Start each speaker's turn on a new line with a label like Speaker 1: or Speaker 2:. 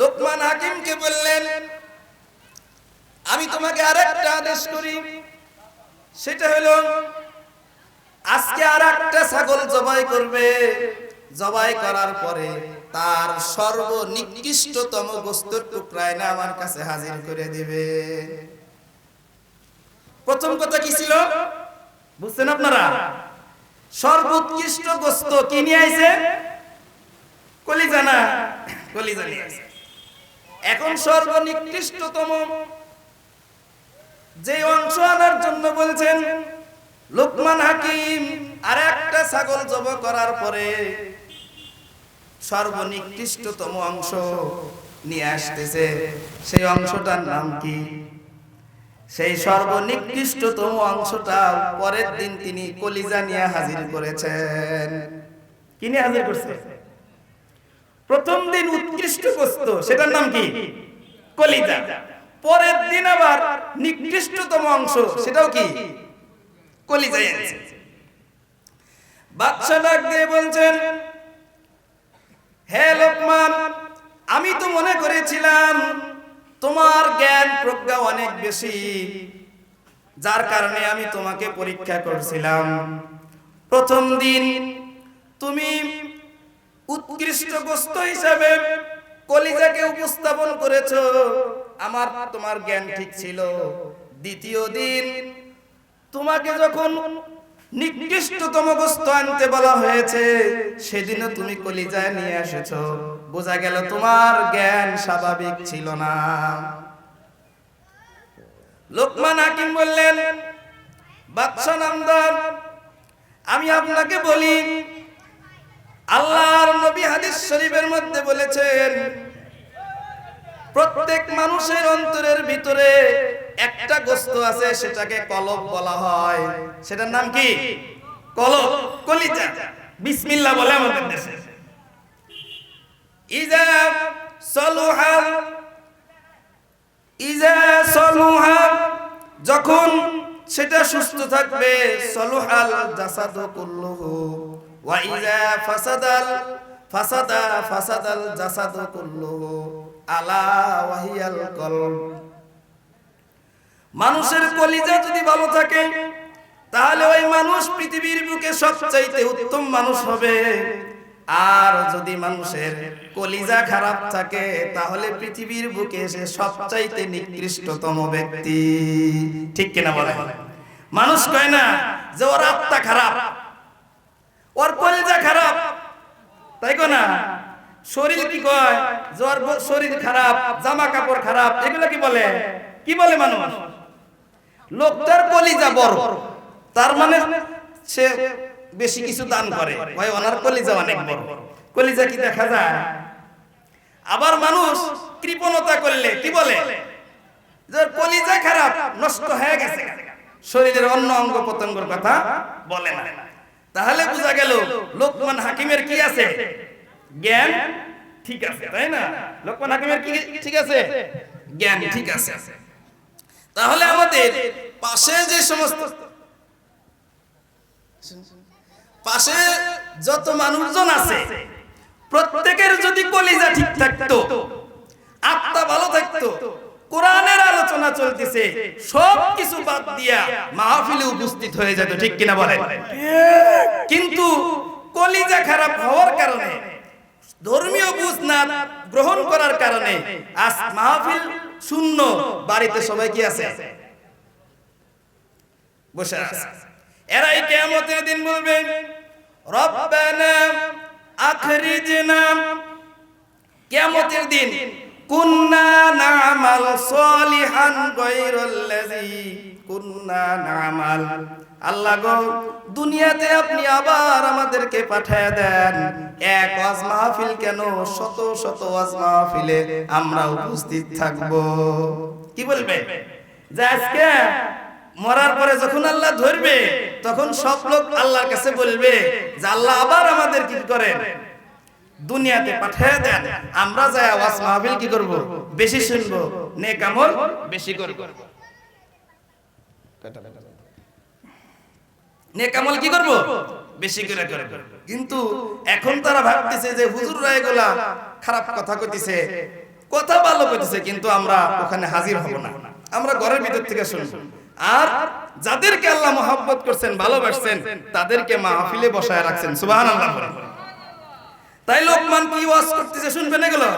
Speaker 1: লোকমান হাকিমকে বললেন, আমি তোমাকে আরেকটা আদেশ করি। সেটা হলো, আজকে আর একটা ছাগল জবাই করবে। জবাই করার পরে তার সর্বনিকৃষ্টতম গোস্তের টুকরায় না আমার কাছে হাজির করে দিবে। প্রথম কথা কি ছিল? বুঝছেন আপনারা? সর্বোৎকৃষ্ট গোস্ত কি নিয়ে আইছে? কলিজা না, কলিজা নিয়ে আইছে। এখন সর্বনিকৃষ্টতম। যে অংশ আনার জন্য বলছেন, লোকমান হাকিম, আর একটা ছাগল জব করার পরে সর্বনিকৃষ্টতম অংশ নিয়ে আসতেছে। সেই অংশটার নাম কি? সেই সর্বনিকৃষ্টতম অংশটা পরের দিন তিনি কলিজা নিয়ে হাজির করেছেন। কি নিয়ে হাজির করছে? প্রথম দিন উৎকৃষ্ট বস্তু সেটার নাম কি? কলিজা পরের দিন আবার নিকৃষ্টতম অংশ, সেটাও কি? কলিজা এনেছে বাদশা ডাক দিয়ে বলছেন, হে লোকমান, আমি তো মনে করেছিলাম তোমার জ্ঞান প্রজ্ঞা অনেক বেশি। যার কারণে আমি তোমাকে পরীক্ষা করছিলাম। প্রথম দিন তুমি উৎকৃষ্ট গোস্ত হিসাবে কলিজাকে উপস্থাপন করেছ। আমার তোমার জ্ঞান ঠিক ছিল। দ্বিতীয় দিন তোমাকে যখন নিকৃষ্টতম বস্তু আনতে বলা হয়েছে, সেদিনও তুমি কলিজায় নিয়ে এসেছ। বোঝা গেল তোমার জ্ঞান স্বাভাবিক ছিল না। লোকমান হাকিম বললেন বাদশা নামদার, আমি আপনাকে বলি আল্লাহর নবী হাদিস শরীফের মধ্যে বলেছেন, প্রত্যেক মানুষের অন্তরের ভিতরে একটা গোস্ত আছে, সেটাকে কলব বলা হয়। সেটার নাম কি? কলব, কলিজা। বিসমিল্লাহ বলে আমাদের দেশে। ইজা সলুহা ইজা সলুহা, যখন সেটা সুস্থ থাকবে, সলুহাল জাসাদু কুল্লুহু। মানুষের কলিজা যদি ভালো থাকে, তাহলে ওই মানুষ পৃথিবীর বুকে সবচাইতে উত্তম মানুষ হবে। আর যদি মানুষের কলিজা খারাপ থাকে, তাহলে পৃথিবীর বুকে সে সবচাইতে নিকৃষ্টতম ব্যক্তি। ঠিক কিনা বলে মানুষ কয় না যে ওর আত্মা খারাপ ওর কলিজা খারাপ। তাই না? শরীর কি কয়? ওর শরীর খারাপ, জামা কাপড় খারাপ, এগুলো কি বলে? কি বলে মানুষ? লোকটার কলিজা বড়। তার মানে সে বেশি কিছু দান করে। ভাই ওনার কলিজা অনেক বড়। কলিজা কি দেখা যায়? আবার মানুষ কৃপণতা করলে কি বলে? কলিজা খারাপ, নষ্ট হয়ে গেছে। শরীরের অন্য অঙ্গ প্রত্যঙ্গর কথা বলে না। তাহলে বোঝা গেল লোকমান হাকিমের কি আছে? জ্ঞান ঠিক আছে তাই না? লোকমান হাকিমের কি ঠিক আছে? জ্ঞান ঠিক আছে। তাহলে আমাদের পাশে যে সমস্ত পাশে যত মানুষজন আছে প্রত্যেকের যদি কলিজা ঠিক থাকতো আত্মা ভালো থাকতো কোরআনের আলোচনা চলতেছে। সব কিছু বাদ দিয়া মাহফিলে উপস্থিত হয়ে যেত, ঠিক কিনা বলেন? কিন্তু কলিজা খারাপ হওয়ার কারণে, ধর্মীয় বুঝ না গ্রহণ করার কারণে আজ মাহফিল শূন্য, বাড়িতে সবাই কি আছে? বসে আছে। এরাই কিয়ামতের দিন বলবেন রব্বানা আখরিজনা। কিয়ামতের দিন কুন্না সলিহান কুন্না নামাল। আল্লাহ গো, দুনিয়াতে আপনি আবার আমাদেরকে পাঠায় দেন। এক ওয়াজ মাহফিল কেন? শত শত ওয়াজ মাহফিলে আমরা উপস্থিত থাকব। কি বলবে? যে আজকে মরার পরে যখন আল্লাহ ধরবে, তখন সব লোক আল্লাহর কাছে বলবে যে আল্লাহ আবার আমাদের কি করেন? দুনিয়াতে পাঠিয়ে দেন। আমরা যাই আওয়াজ মাহফিল কি করব? বেশি শুনব, নেক আমল বেশি করব। নেক আমল কি করব? বেশি করে করব। কিন্তু এখন তারা ভাবতেছে যে হুজুররা এগুলা খারাপ কথা কইতেছে, কথা ভালো কইতেছে, কিন্তু আমরা ওখানে হাজির হব না। আমরা ঘরের ভিতর থেকে শুনব। আর যাদেরকে আল্লাহ মহাব্বত করছেন, ভালোবাসছেন, তাদেরকে মাহফিলে বসায় রাখছেন। সুবহানাল্লাহ। তাই লোকমান কি ওয়াজ করতেছে, শুনবেন এগুলো?